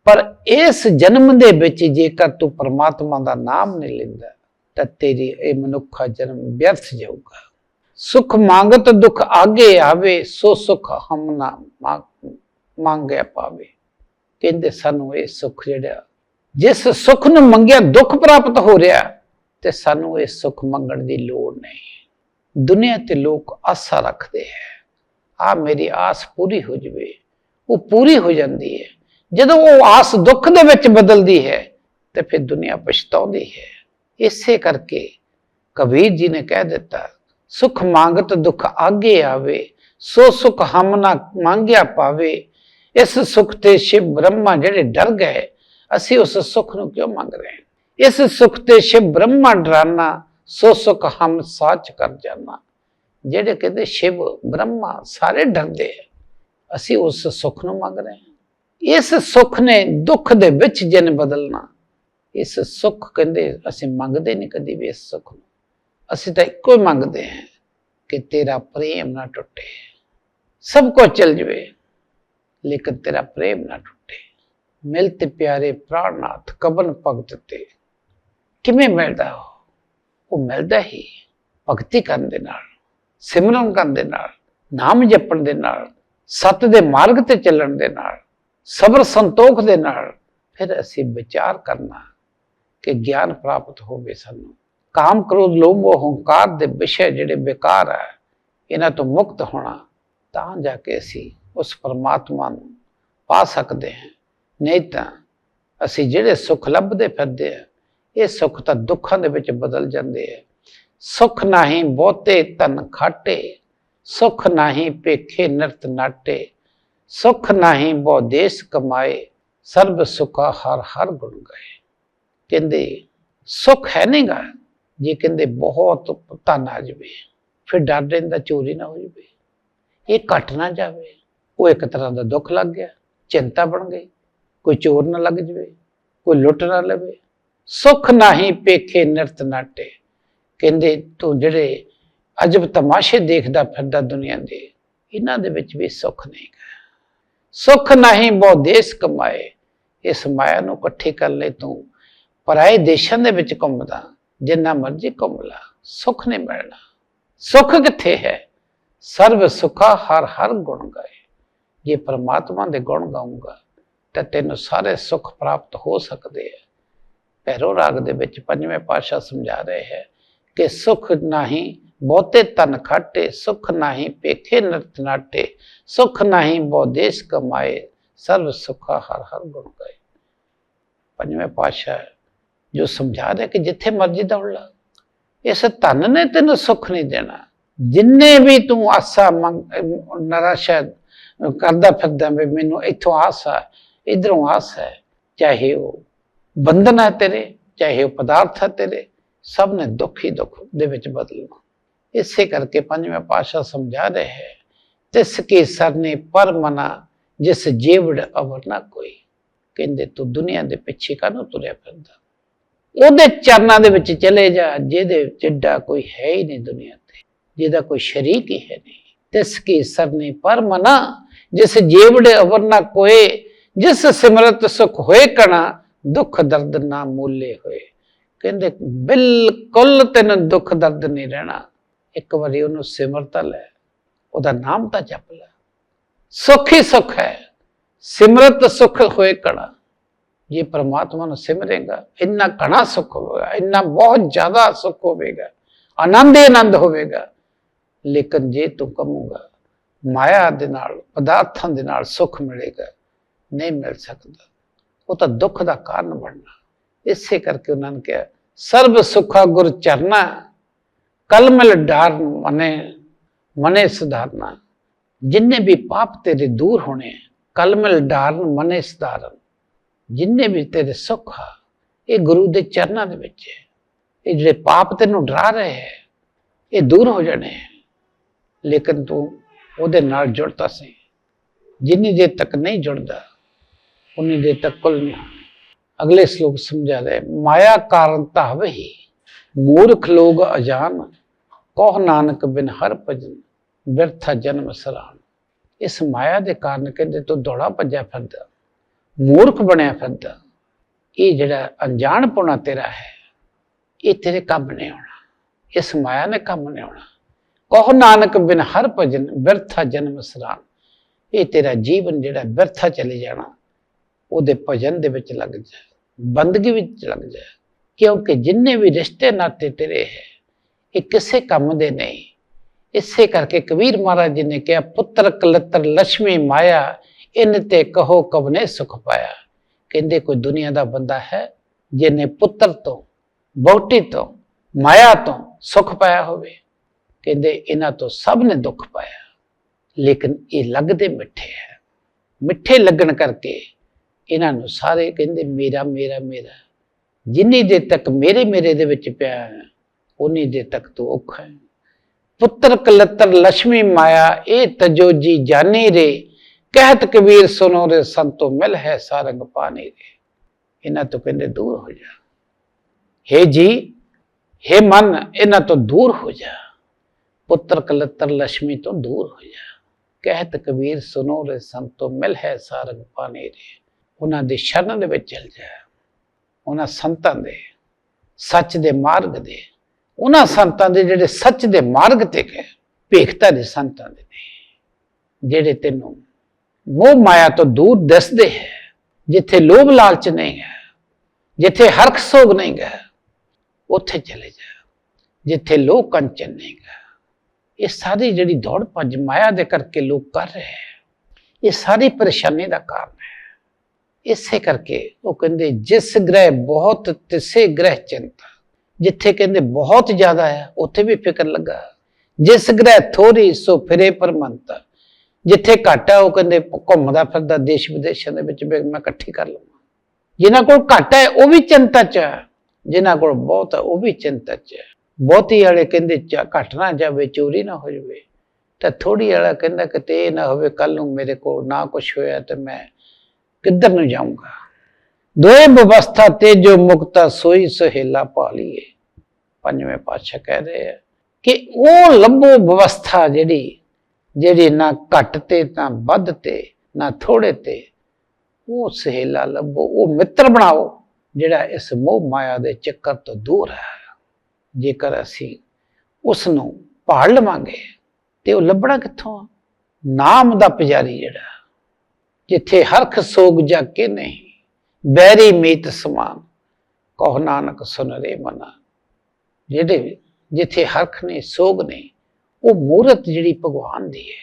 ਪਰ ਇਸ ਜਨਮ ਦੇ ਵਿੱਚ ਜੇਕਰ ਤੂੰ ਪਰਮਾਤਮਾ ਦਾ ਨਾਮ ਨਹੀਂ ਲੈਂਦਾ, ਤਾਂ ਤੇਰੀ ਇਹ ਮਨੁੱਖਾ ਜਨਮ ਵਿਅਰਥ ਜਾਊਗਾ। ਸੁਖ ਮੰਗਤ ਦੁਖ ਆਗੇ ਆਵੇ, ਸੋ ਸੁਖ ਹਮ ਨਾ ਮੰਗਿਆ ਪਾਵੇ। ਕਹਿੰਦੇ ਸਾਨੂੰ ਇਹ ਸੁਖ ਜਿਹੜਾ, ਜਿਸ ਸੁਖ ਨੂੰ ਮੰਗਿਆ ਦੁੱਖ ਪ੍ਰਾਪਤ ਹੋ ਰਿਹਾ, ਤੇ ਸਾਨੂੰ ਇਹ ਸੁਖ ਮੰਗਣ ਦੀ ਲੋੜ ਨਹੀਂ। ਦੁਨੀਆ ਤੇ ਲੋਕ ਆਸਾ ਰੱਖਦੇ ਹੈ। ਆ ਮੇਰੀ ਆਸ ਪੂਰੀ ਹੋ ਜਵੇ, ਉਹ ਪੂਰੀ ਹੋ ਜਾਂਦੀ ਹੈ। ਜਦੋਂ ਉਹ ਆਸ ਦੁੱਖ ਦੇ ਵਿੱਚ ਬਦਲਦੀ ਹੈ, ਤੇ ਫਿਰ ਦੁਨੀਆ ਪਛਤਾਉਂਦੀ ਹੈ। ਇਸੇ ਕਰਕੇ ਕਬੀਰ ਜੀ ਨੇ ਕਹਿ ਦਿੱਤਾ ਸੁਖ ਮੰਗਤ ਦੁਖ ਆਗੇ ਆਵੇ, ਸੋ ਸੁਖ ਹਮ ਨਾ ਮੰਗਿਆ ਪਾਵੇ। ਇਸ ਸੁਖ ਤੇ ਸ਼ਿਵ ਬ੍ਰਹਮਾ ਜਿਹੜੇ ਡਰ ਗਏ, ਅਸੀਂ ਉਸ ਸੁਖ ਨੂੰ ਕਿਉਂ ਮੰਗ ਰਹੇ ਹਾਂ? ਇਸ ਸੁਖ ਤੇ ਸ਼ਿਵ ਬ੍ਰਹਮਾ ਡਰਾਨਾ, ਸੋ ਸੁਖ ਹਮ ਸਾਚ ਕਰ ਜਾਣਾ ਜਿਹੜੇ ਕਹਿੰਦੇ ਸ਼ਿਵ ਬ੍ਰਹਮਾ ਸਾਰੇ ਡਰਦੇ ਆ, ਅਸੀਂ ਉਸ ਸੁਖ ਨੂੰ ਮੰਗ ਰਹੇ ਹਾਂ। ਇਸ ਸੁਖ ਨੇ ਦੁੱਖ ਦੇ ਵਿੱਚ ਜਨ ਬਦਲਣਾ ਇਸ ਸੁਖ ਕਹਿੰਦੇ ਅਸੀਂ ਮੰਗਦੇ ਨਹੀਂ ਕਦੀ ਵੀ ਇਸ ਸੁਖ ਨੂੰ। ਅਸੀਂ ਤਾਂ ਇੱਕੋ ਹੀ ਮੰਗਦੇ ਹਾਂ ਕਿ ਤੇਰਾ ਪ੍ਰੇਮ ਨਾ ਟੁੱਟੇ। ਸਭ ਕੁਝ ਚਲ ਜਵੇ, ਲੇਕਿਨ ਤੇਰਾ ਪ੍ਰੇਮ ਨਾ ਟੁੱਟੇ। ਮਿਲ ਤੇ ਪਿਆਰੇ ਪ੍ਰਾਣਨਾਥ ਕਬਨ ਭਗਤ ਤੇ। ਕਿਵੇਂ ਮਿਲਦਾ ਉਹ? ਉਹ ਮਿਲਦਾ ਹੀ ਭਗਤੀ ਕਰਨ ਦੇ ਨਾਲ, ਸਿਮਰਨ ਕਰਨ ਦੇ ਨਾਲ, ਨਾਮ ਜਪਣ ਦੇ ਨਾਲ, ਸਤ ਦੇ ਮਾਰਗ ਤੇ ਚੱਲਣ ਦੇ ਨਾਲ, ਸਬਰ ਸੰਤੋਖ ਦੇ ਨਾਲ। ਫਿਰ ਅਸੀਂ ਵਿਚਾਰ ਕਰਨਾ ਕਿ ਗਿਆਨ ਪ੍ਰਾਪਤ ਹੋਵੇ ਸਾਨੂੰ। ਕਾਮ ਕ੍ਰੋਧ ਲੋਭ ਹੰਕਾਰ ਦੇ ਵਿਸ਼ੇ ਜਿਹੜੇ ਬੇਕਾਰ ਹੈ, ਇਹਨਾਂ ਤੋਂ ਮੁਕਤ ਹੋਣਾ, ਤਾਂ ਜਾ ਕੇ ਅਸੀਂ ਉਸ ਪਰਮਾਤਮਾ ਨੂੰ ਪਾ ਸਕਦੇ ਹਾਂ। ਨਹੀਂ ਤਾਂ ਅਸੀਂ ਜਿਹੜੇ ਸੁੱਖ ਲੱਭਦੇ ਫਿਰਦੇ ਆ ਇਹ ਸੁੱਖ ਤਾਂ ਦੁੱਖਾਂ ਦੇ ਵਿੱਚ ਬਦਲ ਜਾਂਦੇ ਆ ਸੁੱਖ ਨਹੀਂ ਬਹੁਤੇ ਤਨ ਖਾਟੇ, ਸੁੱਖ ਨਹੀਂ ਪੇਖੇ ਨਿਰਤ ਨਾਟੇ, ਸੁੱਖ ਨਹੀਂ ਬਹੁ ਦੇਸ ਕਮਾਏ, ਸਰਬ ਸੁਖਾ ਹਰ ਹਰ ਗੁਣ ਗਏ। ਕਹਿੰਦੇ, ਸੁੱਖ ਹੈ ਨਹੀਂਗਾ ਜੇ ਕਹਿੰਦੇ ਬਹੁਤ ਧਨ ਆ ਜਾਵੇ। ਫਿਰ ਡਰ ਰਹਿੰਦਾ, ਚੋਰੀ ਨਾ ਹੋ ਜਾਵੇ। ਇਹ ਘਟ ਨਾ ਜਾਵੇ। ਉਹ ਇੱਕ ਤਰ੍ਹਾਂ ਦਾ ਦੁੱਖ ਲੱਗ ਗਿਆ। ਚਿੰਤਾ ਬਣ ਗਈ। ਕੋਈ ਚੋਰ ਨਾ ਲੱਗ ਜਾਵੇ, ਕੋਈ ਲੁੱਟ ਨਾ ਲਵੇ। ਸੁੱਖ ਨਹੀਂ ਪੇਖੇ ਨਿਰਤ ਨਾਟੇ। ਕਹਿੰਦੇ ਤੂੰ ਜਿਹੜੇ ਅਜਬ ਤਮਾਸ਼ੇ ਦੇਖਦਾ ਫਿਰਦਾ ਦੁਨੀਆ ਦੇ, ਇਹਨਾਂ ਦੇ ਵਿੱਚ ਵੀ ਸੁੱਖ ਨਹੀਂ ਗਾ। ਸੁੱਖ ਨਹੀਂ ਬਹੁ ਦੇਸ਼ ਕਮਾਏ। ਇਸ ਮਾਇਆ ਨੂੰ ਇਕੱਠੇ ਕਰ ਲੈ ਤੂੰ। ਪਰਾਏ ਦੇਸ਼ਾਂ ਦੇ ਵਿੱਚ ਘੁੰਮਦਾ। ਜਿੰਨਾ ਮਰਜ਼ੀ ਘੁੰਮ ਲਾ, ਸੁੱਖ ਨਹੀਂ ਮਿਲਣਾ। ਸੁੱਖ ਕਿੱਥੇ ਹੈ? ਸਰਵ ਸੁਖਾ ਹਰ ਹਰ ਗੁਣ ਗਾਏ। ਜੇ ਪਰਮਾਤਮਾ ਦੇ ਗੁਣ ਗਾਉਂਗਾ ਤਾਂ ਤੈਨੂੰ ਸਾਰੇ ਸੁੱਖ ਪ੍ਰਾਪਤ ਹੋ ਸਕਦੇ ਹੈ ਭੈਰੋ ਰਾਗ ਦੇ ਵਿੱਚ ਪੰਜਵੇਂ ਪਾਤਸ਼ਾਹ ਸਮਝਾ ਰਹੇ ਹੈ ਕਿ ਸੁਖ ਨਹੀਂ ਬਹੁਤੇ ਤਨ ਖਾਟੇ, ਸੁਖ ਨਹੀਂ ਪੇਖੇ ਨਿਰਤ ਨਾਟੇ, ਸੁਖ ਨਹੀਂ ਬਹੁਦੇਸ਼ ਕਮਾਏ ਸਰਵ ਸੁਖਾ ਹਰ ਹਰ ਗੁਣ ਗਾਏ। ਪੰਜਵੇਂ ਪਾਤਸ਼ਾਹ ਜੋ ਸਮਝਾ ਰਿਹਾ ਕਿ ਜਿੱਥੇ ਮਰਜ਼ੀ ਦੌੜ ਲਾ। ਇਸ ਧਨ ਨੇ ਤੈਨੂੰ ਸੁੱਖ ਨਹੀਂ ਦੇਣਾ। ਜਿੰਨੇ ਵੀ ਤੂੰ ਆਸਾ ਨਰਾਸ਼ਾ ਕਰਦਾ ਫਿਰਦਾ ਵੀ ਮੈਨੂੰ ਇੱਥੋਂ ਆਸਾ ਇਧਰੋਂ ਆਸ ਹੈ, ਚਾਹੇ ਉਹ ਬੰਧਨ ਹੈ ਤੇਰੇ, ਚਾਹੇ ਉਹ ਪਦਾਰਥ ਹੈ ਤੇਰੇ, ਸਭ ਨੇ ਦੁੱਖ ਹੀ ਦੁੱਖ ਦੇ ਵਿੱਚ ਬਦਲਣਾ। ਇਸੇ ਕਰਕੇ ਪੰਜਵੇਂ ਪਾਸ਼ਾ ਸਮਝਾ ਰਹੇ ਹੈ, ਤਿਸ ਕੀ ਸਰਨੇ ਪਰ ਮਨਾ, ਜਿਸ ਜੀਵੜ ਅਵਰ ਨਾ ਕੋਈ। ਕਹਿੰਦੇ ਤੂੰ ਦੁਨੀਆ ਦੇ ਪਿੱਛੇ ਕਾਹਨੂੰ ਤੁਰਿਆ ਫਿਰਦਾ? ਉਹਦੇ ਚਰਨਾਂ ਦੇ ਵਿੱਚ ਚਲੇ ਜਾ, ਜਿਹਦੇ ਜਿੱਡਾ ਕੋਈ ਹੈ ਹੀ ਨਹੀਂ ਦੁਨੀਆ ਤੇ, ਜਿਹਦਾ ਕੋਈ ਸ਼ਰੀਕ ਹੀ ਹੈ ਨਹੀਂ। ਤਿਸ ਕੀ ਸਰਨੇ ਪਰ ਮਨਾ, ਜਿਸ ਜੀਵੜੇ ਅਵਰ ਨਾ ਕੋਏ, ਜਿਸ ਸਿਮਰਤ ਸੁਖ ਹੋਏ ਕਣਾ, ਦੁੱਖ ਦਰਦ ਨਾ ਮੂਲੇ ਹੋਏ। ਕਹਿੰਦੇ, ਬਿਲਕੁਲ ਤੈਨੂੰ ਦੁੱਖ ਦਰਦ ਨਹੀਂ ਰਹਿਣਾ। ਇੱਕ ਵਾਰੀ ਉਹਨੂੰ ਸਿਮਰਤਾ ਲੈ, ਉਹਦਾ ਨਾਮ ਤਾਂ ਜਪ ਲੈ। ਸੁਖ ਹੀ ਸੁਖ ਹੈ, ਸਿਮਰਤ ਸੁਖ ਹੋਏ ਕਣਾ। ਜੇ ਪ੍ਰਮਾਤਮਾ ਨੂੰ ਸਿਮਰੇਗਾ, ਇੰਨਾ ਘਣਾ ਸੁੱਖ ਹੋਵੇਗਾ, ਇੰਨਾ ਬਹੁਤ ਜ਼ਿਆਦਾ ਸੁੱਖ ਹੋਵੇਗਾ, ਆਨੰਦ ਹੀ ਆਨੰਦ ਹੋਵੇਗਾ। ਲੇਕਿਨ ਜੇ ਤੂੰ ਕਮੂਗਾ ਮਾਇਆ ਦੇ ਨਾਲ, ਪਦਾਰਥਾਂ ਦੇ ਨਾਲ ਸੁੱਖ ਮਿਲੇਗਾ, ਨਹੀਂ ਮਿਲ ਸਕਦਾ। ਉਹ ਤਾਂ ਦੁੱਖ ਦਾ ਕਾਰਨ ਬਣਨਾ। ਇਸੇ ਕਰਕੇ ਉਹਨਾਂ ਨੇ ਕਿਹਾ, ਸਰਬ ਸੁਖਾ ਗੁਰ ਚਰਨਾ, ਕਲ ਡਾਰ ਮਨੇ ਮਨੇ ਸੁਧਾਰਨਾ। ਜਿੰਨੇ ਵੀ ਪਾਪ ਤੇਰੇ ਦੂਰ ਹੋਣੇ, ਕਲ ਮਿਲ ਡਾਰ ਮਨੇ ਸੁਧਾਰਨ। ਜਿੰਨੇ ਵੀ ਤੇਰੇ ਸੁੱਖ ਆ, ਇਹ ਗੁਰੂ ਦੇ ਚਰਨਾਂ ਦੇ ਵਿੱਚ ਹੈ। ਇਹ ਜਿਹੜੇ ਪਾਪ ਤੈਨੂੰ ਡਰਾ ਰਹੇ ਹੈ, ਇਹ ਦੂਰ ਹੋ ਜਾਣੇ ਹੈ। ਲੇਕਿਨ ਤੂੰ ਉਹਦੇ ਨਾਲ ਜੁੜਦਾ ਸੀ। ਜਿੰਨੀ ਦੇਰ ਤੱਕ ਨਹੀਂ ਜੁੜਦਾ, ਉਨੀ ਦੇਰ ਤੱਕ ਕੁਲ ਨਹੀਂ ਅਗਲੇ ਸ਼ਲੋਕ ਸਮਝਾ ਰਹੇ ਮਾਇਆ ਕਾਰਨ ਧਾਵਹੀ ਮੂਰਖ ਲੋਗ ਅਜਾਨ, ਕੋਹ ਨਾਨਕ ਬਿਨ ਹਰ ਭਜਨ, ਬਿਰਥਾ ਜਨਮ ਸਰਾਨ। ਇਸ ਮਾਇਆ ਦੇ ਕਾਰਨ ਕਹਿੰਦੇ ਤੂੰ ਦੌੜਾ ਭੱਜਿਆ ਫਿਰਦਾ। ਮੂਰਖ ਬਣਿਆ ਫਿਰਦਾ। ਇਹ ਜਿਹੜਾ ਅਣਜਾਣਪੁਣਾ ਤੇਰਾ ਹੈ, ਇਹ ਤੇਰੇ ਕੰਮ ਨਹੀਂ ਆਉਣਾ। ਇਸ ਮਾਇਆ ਨੇ ਕੰਮ ਨਹੀਂ ਆਉਣਾ। ਕਹੋ ਨਾਨਕ ਬਿਨ ਹਰ ਭਜਨ ਬਿਰਥਾ ਜਨਮ ਸਰਾਨ ਇਹ ਤੇਰਾ ਜੀਵਨ ਜਿਹੜਾ ਬਿਰਥਾ ਚਲੇ ਜਾਣਾ, ਉਹਦੇ ਭਜਨ ਦੇ ਵਿੱਚ ਲੱਗ ਜਾ, ਬੰਦਗੀ ਵਿੱਚ ਲੱਗ ਜਾ। ਕਿਉਂਕਿ ਜਿੰਨੇ ਵੀ ਰਿਸ਼ਤੇ ਨਾਤੇ ਤੇਰੇ ਹੈ, ਇਹ ਕਿਸੇ ਕੰਮ ਦੇ ਨਹੀਂ। ਇਸੇ ਕਰਕੇ ਕਬੀਰ ਮਹਾਰਾਜ ਜੀ ਨੇ ਕਿਹਾ, ਪੁੱਤਰ ਕਲਤਰ ਲక్ష్ਮੀ ਮਾਇਆ ਇਨ ਤੇ ਕਹੋ ਕਬਨੇ ਸੁਖ ਪਾਇਆ। ਕਹਿੰਦੇ ਕੋਈ ਦੁਨੀਆ ਦਾ ਬੰਦਾ ਹੈ ਜਿਹਨੇ ਪੁੱਤਰ ਤੋਂ ਬਹੁਟੀ ਤੋਂ, ਮਾਇਆ ਤੋਂ ਸੁਖ ਪਾਇਆ ਹੋਵੇ। ਕਹਿੰਦੇ ਇਹਨਾਂ ਤੋਂ ਸਭ ਨੇ ਦੁੱਖ ਪਾਇਆ। ਲੇਕਿਨ ਇਹ ਲੱਗਦੇ ਮਿੱਠੇ ਹੈ। ਮਿੱਠੇ ਲੱਗਣ ਕਰਕੇ ਇਹਨਾਂ ਨੂੰ ਸਾਰੇ ਕਹਿੰਦੇ, ਮੇਰਾ ਮੇਰਾ ਮੇਰਾ, ਜਿੰਨੀ ਦੇਰ ਤੱਕ ਮੇਰੇ ਮੇਰੇ ਦੇ ਵਿੱਚ ਪਿਆ ਹੈ ਉਨੀ ਦੇਰ ਤੱਕ ਤੂੰ ਔਖਾ ਹੈ। ਪੁੱਤਰ ਕਲਤਰ ਲక్ష్ਮੀ ਮਾਇਆ, ਇਹ ਤਜੋਜੀ ਜਾਣੀ ਰੇ ਕਹਿਤ ਕਬੀਰ ਸੁਨੋ ਰੇ ਸੰਤੋ ਮਿਲ ਹੈ ਸਾਰੰਗ ਪਾਣੀ ਰੇ ਇਹਨਾਂ ਤੋਂ ਕਹਿੰਦੇ ਦੂਰ ਹੋ ਜਾ। हे ਜੀ हे ਮਨ, ਇਹਨਾਂ ਤੋਂ ਦੂਰ ਹੋ ਜਾ। ਪੁੱਤਰ ਕਲਤਰ ਲక్ష్ਮੀ ਤੋਂ ਦੂਰ ਹੋ ਜਾ। ਕਹਿਤ ਕਬੀਰ ਸੁਨੋ ਰੇ ਸੰਤੋ ਮਿਲ ਹੈ ਸਾਰੰਗ ਪਾਣੀ ਰੇ ਉਹਨਾਂ ਦੇ ਸ਼ਰਨ ਦੇ ਵਿੱਚ ਚਲ ਜਾ। ਉਹਨਾਂ ਸੰਤਾਂ ਦੇ, ਸੱਚ ਦੇ ਮਾਰਗ ਦੇ। ਉਹਨਾਂ ਸੰਤਾਂ ਦੇ ਜਿਹੜੇ ਸੱਚ ਦੇ ਮਾਰਗ ਤੇ ਗਏ, ਭੇਖਤਾ ਦੇ ਸੰਤਾਂ ਦੇ ਜਿਹੜੇ ਤੈਨੂੰ ਮੋਹ ਮਾਇਆ ਤੋਂ ਦੂਰ ਦਿਸਦੇ ਹੈ ਜਿੱਥੇ ਲੋਭ ਲਾਲਚ ਨਹੀਂ ਹੈ ਜਿੱਥੇ ਹਰਖ ਸੋਗ ਨਹੀਂ ਹੈ ਉੱਥੇ ਚਲੇ ਜਾ ਜਿੱਥੇ ਲੋਕ ਕੰਚਨ ਨਹੀਂ ਹੈ ਇਹ ਸਾਰੀ ਜਿਹੜੀ ਦੌੜ ਭੱਜ ਮਾਇਆ ਦੇ ਕਰਕੇ ਲੋਕ ਕਰ ਰਹੇ ਹੈ ਇਹ ਸਾਰੀ ਪਰੇਸ਼ਾਨੀ ਦਾ ਕਾਰਨ ਹੈ ਇਸੇ ਕਰਕੇ ਉਹ ਕਹਿੰਦੇ ਜਿਸ ਗ੍ਰਹਿ ਬਹੁਤ ਤਿਸੇ ਗ੍ਰਹਿ ਚਿੰਤਾ ਜਿੱਥੇ ਕਹਿੰਦੇ ਬਹੁਤ ਜ਼ਿਆਦਾ ਹੈ ਉੱਥੇ ਵੀ ਫਿਕਰ ਲੱਗਾ ਜਿਸ ਗ੍ਰਹਿ ਥੋੜੀ ਸੋ ਫਿਰੇ ਪਰਮੰਤ ਜਿੱਥੇ ਘੱਟ ਹੈ ਉਹ ਕਹਿੰਦੇ ਘੁੰਮਦਾ ਫਿਰਦਾ ਦੇਸ਼ ਵਿਦੇਸ਼ਾਂ ਦੇ ਵਿੱਚ ਮੈਂ ਇਕੱਠੀ ਕਰ ਲਵਾਂ। ਜਿਨ੍ਹਾਂ ਕੋਲ ਘੱਟ ਹੈ ਉਹ ਵੀ ਚਿੰਤਾ ਚ ਹੈ ਜਿਨ੍ਹਾਂ ਕੋਲ ਬਹੁਤ ਹੈ ਉਹ ਵੀ ਚਿੰਤਾ ਚ ਹੈ ਬਹੁਤੀ ਵਾਲੇ ਕਹਿੰਦੇ ਚਾ ਘੱਟ ਨਾ ਜਾਵੇ, ਚੋਰੀ ਨਾ ਹੋ ਜਾਵੇ। ਤਾਂ ਥੋੜੀ ਵਾਲਾ ਕਹਿੰਦਾ ਕਿ ਤੇ ਇਹ ਨਾ ਹੋਵੇ ਕੱਲ ਨੂੰ ਮੇਰੇ ਕੋਲ ਨਾ ਕੁਝ ਹੋਇਆ ਤੇ ਮੈਂ ਕਿੱਧਰ ਨੂੰ ਜਾਊਂਗਾ? ਦੋਏ ਵਿਵਸਥਾ ਤੇ ਜੋ ਮੁਕਤਾ ਸੋਈ ਸੁਹੇਲਾ ਪਾ ਲਈਏ। ਪੰਜਵੇਂ ਪਾਤਸ਼ਾਹ ਕਹਿ ਰਹੇ ਆ ਕਿ ਉਹ ਲੱਭੋ ਵਿਵਸਥਾ ਜਿਹੜੀ ਜਿਹੜੇ ਨਾ ਘੱਟ ਤੇ, ਨਾ ਵੱਧ ਤੇ, ਨਾ ਥੋੜੇ ਤੇ, ਉਹ ਸਹੇਲਾ ਲੱਭੋ, ਉਹ ਮਿੱਤਰ ਬਣਾਓ, ਜਿਹੜਾ ਇਸ ਮੋਹ ਮਾਇਆ ਦੇ ਚੱਕਰ ਤੋਂ ਦੂਰ ਹੈ। ਜੇਕਰ ਅਸੀਂ ਉਸ ਨੂੰ ਭਾਲ ਲਵਾਂਗੇ, ਤੇ ਉਹ ਲੱਭਣਾ ਕਿੱਥੋਂ ਆ? ਨਾਮ ਦਾ ਪੁਜਾਰੀ ਜਿਹੜਾ, ਜਿੱਥੇ ਹਰਖ ਸੋਗ ਜਾ ਕੇ ਨਹੀਂ ਬੈਰੀ ਮੀਤ ਸਮਾਨ, ਕਹੋ ਨਾਨਕ ਸੁਨ ਰੇ ਮਨਾ। ਜਿਹੜੇ, ਜਿੱਥੇ ਹਰਖ ਨਹੀਂ ਸੋਗ ਨਹੀਂ ਉਹ ਮੂਰਤ ਜਿਹੜੀ ਭਗਵਾਨ ਦੀ ਹੈ,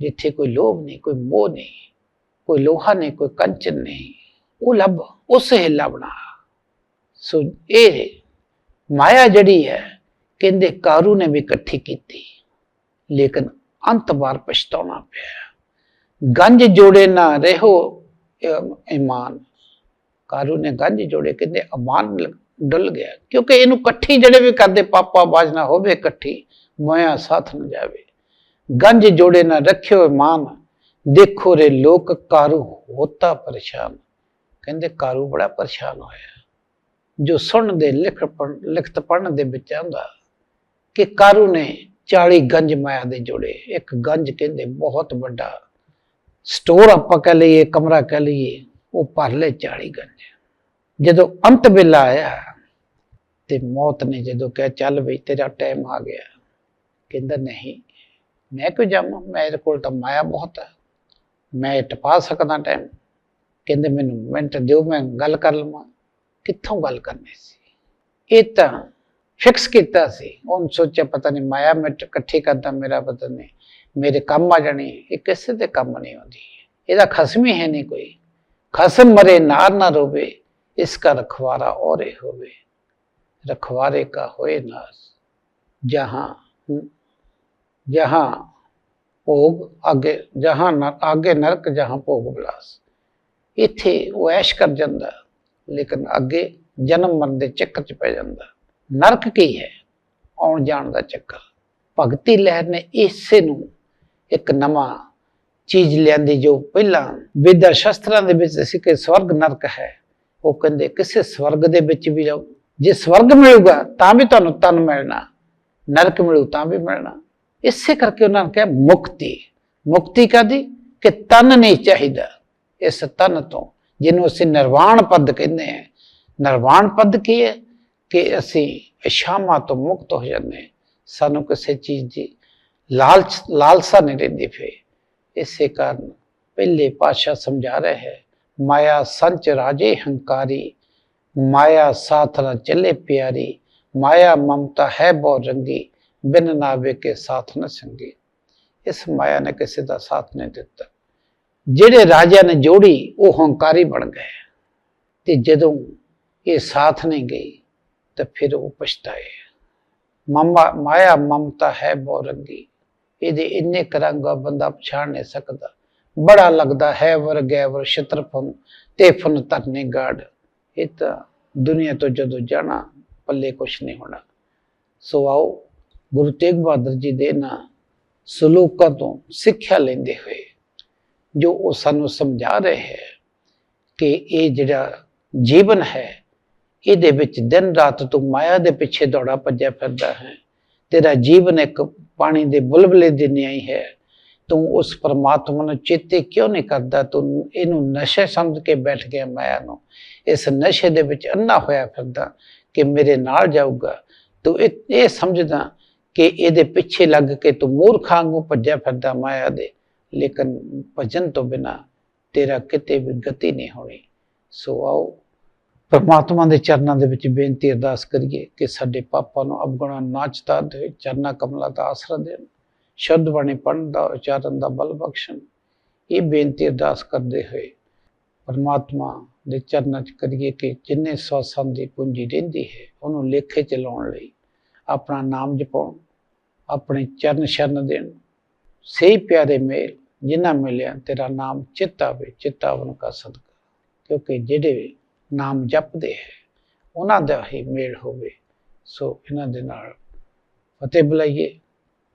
ਜਿੱਥੇ ਕੋਈ ਲੋਭ ਨਹੀਂ, ਕੋਈ ਮੋਹ ਨਹੀਂ, ਕੋਈ ਲੋਹਾ ਨਹੀਂ, ਕੋਈ ਕੰਚਨ ਨਹੀਂ, ਉਹ ਲੱਭ, ਉਸ ਹਿੱਲਾ ਲੱਭਣਾ ਸੋ ਇਹ ਮਾਇਆ ਜਿਹੜੀ ਹੈ, ਕਹਿੰਦੇ ਕਾਰੂ ਨੇ ਵੀ ਇਕੱਠੀ ਕੀਤੀ, ਲੇਕਿਨ ਅੰਤ ਵਾਰ ਪਛਤਾਉਣਾ ਪਿਆ। ਗੰਜ ਜੋੜੇ ਨਾ ਰਹੋ ਇਮਾਨ। ਕਾਰੂ ਨੇ ਗੰਜ ਜੋੜੇ, ਕਹਿੰਦੇ ਅਮਾਨ ਡੁੱਲ ਗਿਆ। ਕਿਉਂਕਿ ਇਹਨੂੰ ਇਕੱਠੀ ਜਿਹੜੇ ਵੀ ਕਰਦੇ ਪਾਪਾ ਬਾਜ ਨਾ ਹੋਵੇ ਇਕੱਠੀ, ਮੋਇਆ ਸਾਥ ਨਾ ਜਾਵੇ। ਗੰਜ ਜੋੜੇ ਨਾ ਰੱਖਿਓ ਮਾਨ ਦੇਖੋ ਰੇ ਲੋਕ ਕਾਰੂ ਹੋਤਾ ਪਰੇਸ਼ਾਨ। ਕਹਿੰਦੇ ਕਾਰੂ ਬੜਾ ਪਰੇਸ਼ਾਨ ਹੋਇਆ। ਜੋ ਸੁਣਨ ਦੇ, ਲਿਖ ਪੜ੍ਹ- ਲਿਖਤ ਪੜਨ ਦੇ ਵਿੱਚ ਆਉਂਦਾ ਕਿ ਕਾਰੂ ਨੇ 40 ਗੰਜ ਮਾਇਆ ਦੇ ਜੋੜੇ। ਇੱਕ ਗੰਜ ਕਹਿੰਦੇ ਬਹੁਤ ਵੱਡਾ। ਸਟੋਰ ਆਪਾਂ ਕਹ ਲਈਏ, ਕਮਰਾ ਕਹ ਲਈਏ, ਉਹ ਭਰ ਲੈ 40 ਗੰਜ। ਜਦੋਂ ਅੰਤ ਵੇਲਾ ਆਇਆ ਤੇ ਮੌਤ ਨੇ ਜਦੋਂ ਕਿਹਾ, ਚੱਲ ਬਈ, ਤੇਰਾ ਟਾਈਮ ਆ ਗਿਆ। ਕਹਿੰਦਾ, ਨਹੀਂ, ਮੈਂ ਕਿਉਂ ਜਾਵਾਂ? ਮੇਰੇ ਕੋਲ ਤਾਂ ਮਾਇਆ ਬਹੁਤ ਹੈ ਮੈਂ ਟਪਾ ਸਕਦਾ ਟਾਈਮ ਕਹਿੰਦੇ, ਮੈਨੂੰ ਮਿੰਟ ਦਿਓ, ਮੈਂ ਗੱਲ ਕਰ ਲਵਾਂ। ਕਿੱਥੋਂ ਗੱਲ ਕਰਨੀ ਸੀ? ਇਹ ਤਾਂ ਫਿਕਸ ਕੀਤਾ ਸੀ। ਉਹਨ ਸੋਚਿਆ, ਪਤਾ ਨਹੀਂ, ਮਾਇਆ ਮੈਂ ਇਕੱਠੀ ਕਰਦਾ, ਮੇਰਾ ਪਤਾ ਨਹੀਂ। ਮੇਰੇ ਕੰਮ ਆ ਜਾਣੀ, ਇਹ ਕਿਸੇ ਦੇ ਕੰਮ ਨਹੀਂ ਆਉਂਦੀ। ਇਹਦਾ ਖਸਮ ਹੀ ਹੈ ਨਹੀਂ ਕੋਈ। ਖਸਮ ਮਰੇ, ਨਾਰ ਨਾ ਰੋਵੇ, ਇਸ ਦਾ ਰਖਵਾਰਾ ਔਰੇ ਹੋਵੇ। रखवारे का होए नास जहां जहां भोग आगे जहां न, आगे नरक जहां भोग विलास ਇੱਥੇ ਉਹ ਐਸ਼ ਕਰ ਜਾਂਦਾ ਲੇਕਿਨ ਅੱਗੇ ਜਨਮ ਮਰਨ ਦੇ ਚੱਕਰ 'ਚ ਪੈ ਜਾਂਦਾ ਨਰਕ ਕੀ ਹੈ ਆਉਣ ਜਾਣ ਦਾ ਚੱਕਰ ਭਗਤੀ ਲਹਿਰ ਨੇ ਇਸੇ ਨੂੰ ਇੱਕ ਨਵਾਂ ਚੀਜ਼ ਲਿਆਂਦੀ ਜੋ ਪਹਿਲਾਂ ਵਿਦਿਆ ਸ਼ਸਤਰਾਂ ਦੇ ਵਿੱਚ ਸੀ ਕਿ ਸਵਰਗ ਨਰਕ ਹੈ ਉਹ ਕਹਿੰਦੇ ਕਿਸੇ ਸਵਰਗ ਦੇ ਵਿੱਚ ਵੀ ਜਾਓ ਜੇ ਸਵਰਗ ਮਿਲੂਗਾ ਤਾਂ ਵੀ ਤੁਹਾਨੂੰ ਤਨ ਮਿਲਣਾ, ਨਰਕ ਮਿਲੂ ਤਾਂ ਵੀ ਮਿਲਣਾ। ਇਸੇ ਕਰਕੇ ਉਹਨਾਂ ਨੇ ਕਿਹਾ ਮੁਕਤੀ। ਮੁਕਤੀ ਕਾਦੀ ਕਿ ਤਨ ਨਹੀਂ ਚਾਹੀਦਾ ਇਸ ਤਨ ਤੋਂ, ਜਿਹਨੂੰ ਅਸੀਂ ਨਿਰਵਾਣ ਪਦ ਕਹਿੰਦੇ ਹਾਂ। ਨਿਰਵਾਣ ਪਦ ਕੀ ਹੈ? ਕਿ ਅਸੀਂ ਇਸ਼ਾਮਾ ਤੋਂ ਮੁਕਤ ਹੋ ਜਾਂਦੇ ਹਾਂ। ਸਾਨੂੰ ਕਿਸੇ ਚੀਜ਼ ਦੀ ਲਾਲਚ, ਲਾਲਸਾ ਨਹੀਂ ਰਹਿੰਦੀ ਫੇ ਇਸੇ ਕਾਰਨ ਪਹਿਲੇ ਪਾਸ਼ਾ ਸਮਝਾ ਰਹੇ ਹੈ, ਮਾਇਆ ਸੰਚ ਰਾਜੇ ਹੰਕਾਰੀ। ਮਾਇਆ ਸਾਥ ਨ ਚੱਲੇ ਪਿਆਰੀ, ਮਾਇਆ ਮਮਤਾ ਹੈ ਬਹੁ ਰੰਗੀ, ਬਿਨ ਨਾਵੇ ਕੇ ਸਾਥ ਨ ਸੰਗੀ। ਇਸ ਮਾਇਆ ਨੇ ਕਿਸੇ ਦਾ ਸਾਥ ਨਹੀਂ ਦਿੱਤਾ। ਜਿਹੜੇ ਰਾਜਾ ਨੇ ਜੋੜੀ, ਉਹ ਹੰਕਾਰੀ ਬਣ ਗਏ। ਤੇ ਜਦੋਂ ਇਹ ਸਾਥ ਨਹੀਂ ਗਈ, ਤਾਂ ਫਿਰ ਉਹ ਪਛਤਾਏ। ਮਮਾ, ਮਾਇਆ ਮਮਤਾ ਹੈ ਬਹੁ ਰੰਗੀ। ਇਹਦੇ ਇੰਨੇ ਕਰੰਗਾ ਬੰਦਾ ਪਛਾਣ ਨਹੀਂ ਸਕਦਾ। ਬੜਾ ਲੱਗਦਾ ਹੈ ਵਰ ਗੈਵਰ ਛਤਰਫਨ ਤੇ ਫਨ ਤਰਨੇ ਗਾੜ। ਇਹ ਤਾਂ ਦੁਨੀਆ ਤੋਂ ਜਦੋਂ ਜਾਣਾ, ਪੱਲੇ ਕੁਛ ਨਹੀਂ ਹੋਣਾ। ਸੋ ਆਓ ਗੁਰੂ ਤੇਗ ਬਹਾਦਰ ਜੀ ਦੇ ਨਾ ਸਲੂਕਾਂ ਤੋਂ ਸਿੱਖਿਆ ਲੈਂਦੇ ਹੋਏ, ਜੋ ਉਹ ਸਾਨੂੰ ਸਮਝਾ ਰਹੇ ਹੈ ਕਿ ਇਹ ਜਿਹੜਾ ਜੀਵਨ ਹੈ, ਇਹਦੇ ਵਿੱਚ ਦਿਨ ਰਾਤ ਤੂੰ ਮਾਇਆ ਦੇ ਪਿੱਛੇ ਦੌੜਾ ਭੱਜਿਆ ਫਿਰਦਾ ਹੈ। ਤੇਰਾ ਜੀਵਨ ਇੱਕ ਪਾਣੀ ਦੇ ਬੁਲਬਲੇ ਦੀ ਨਿਆਈ ਹੈ। ਤੂੰ ਉਸ ਪਰਮਾਤਮਾ ਨੂੰ ਚੇਤੇ ਕਿਉਂ ਨਹੀਂ ਕਰਦਾ? ਤੂੰ ਇਹਨੂੰ ਨਸ਼ੇ ਸਮਝ ਕੇ ਬੈਠ ਗਿਆ ਮਾਇਆ ਨੂੰ। ਇਸ ਨਸ਼ੇ ਦੇ ਵਿੱਚ ਅੰਨਾ ਹੋਇਆ ਫਿਰਦਾ ਕਿ ਮੇਰੇ ਨਾਲ ਜਾਊਗਾ। ਤੂੰ ਇਹ ਇਹ ਸਮਝਦਾ ਕਿ ਇਹਦੇ ਪਿੱਛੇ ਲੱਗ ਕੇ ਤੂੰ ਮੂਰਖਾਂ ਨੂੰ ਭੱਜਿਆ ਫਿਰਦਾ ਮਾਇਆ ਦੇ। ਲੇਕਿਨ ਭਜਨ ਤੋਂ ਬਿਨਾ ਤੇਰਾ ਕਿਤੇ ਵੀ ਗਤੀ ਨਹੀਂ ਹੋਣੀ। ਸੋ ਆਓ, ਪਰਮਾਤਮਾ ਦੇ ਚਰਨਾਂ ਦੇ ਵਿੱਚ ਬੇਨਤੀ ਅਰਦਾਸ ਕਰੀਏ ਕਿ ਸਾਡੇ ਪਾਪਾਂ ਨੂੰ ਅਵਗੁਣਾ ਨਾ ਚਤਾ ਦੇ, ਚਰਨਾ ਕਮਲਾ ਦਾ ਆਸਰਾ ਦੇਣ। ਸ਼ੁੱਧ ਬਾਣੀ ਪੜ੍ਹਨ ਦਾ ਉਚਾਰਨ ਦਾ ਬਲ ਬਖਸ਼ਣ, ਇਹ ਬੇਨਤੀ ਅਰਦਾਸ ਕਰਦੇ ਹੋਏ ਪਰਮਾਤਮਾ ਦੇ ਚਰਨਾਂ 'ਚ ਕਰੀਏ ਕਿ ਜਿੰਨੇ ਸਵਾਸਾਂ ਦੀ ਪੂੰਜੀ ਰਹਿੰਦੀ ਹੈ, ਉਹਨੂੰ ਲੇਖੇ ਚ ਲਾਉਣ ਲਈ ਆਪਣਾ ਨਾਮ ਜਪਾਉਣ ਆਪਣੇ ਚਰਨ ਸ਼ਰਨ ਦੇਣ। ਸਹੀ ਪਿਆਰੇ ਮੇਲ ਜਿਨ੍ਹਾਂ ਮਿਲਿਆ ਤੇਰਾ ਨਾਮ ਚਿਤਾਵੇ ਚਿਤਾਵਨ ਕਾ ਸਦਕਾ ਕਿਉਂਕਿ ਜਿਹੜੇ ਨਾਮ ਜਪਦੇ ਹੈ, ਉਹਨਾਂ ਦਾ ਹੀ ਮੇਲ ਹੋਵੇ। ਸੋ ਇਹਨਾਂ ਦੇ ਨਾਲ ਫਤਿਹ ਬੁਲਾਈਏ।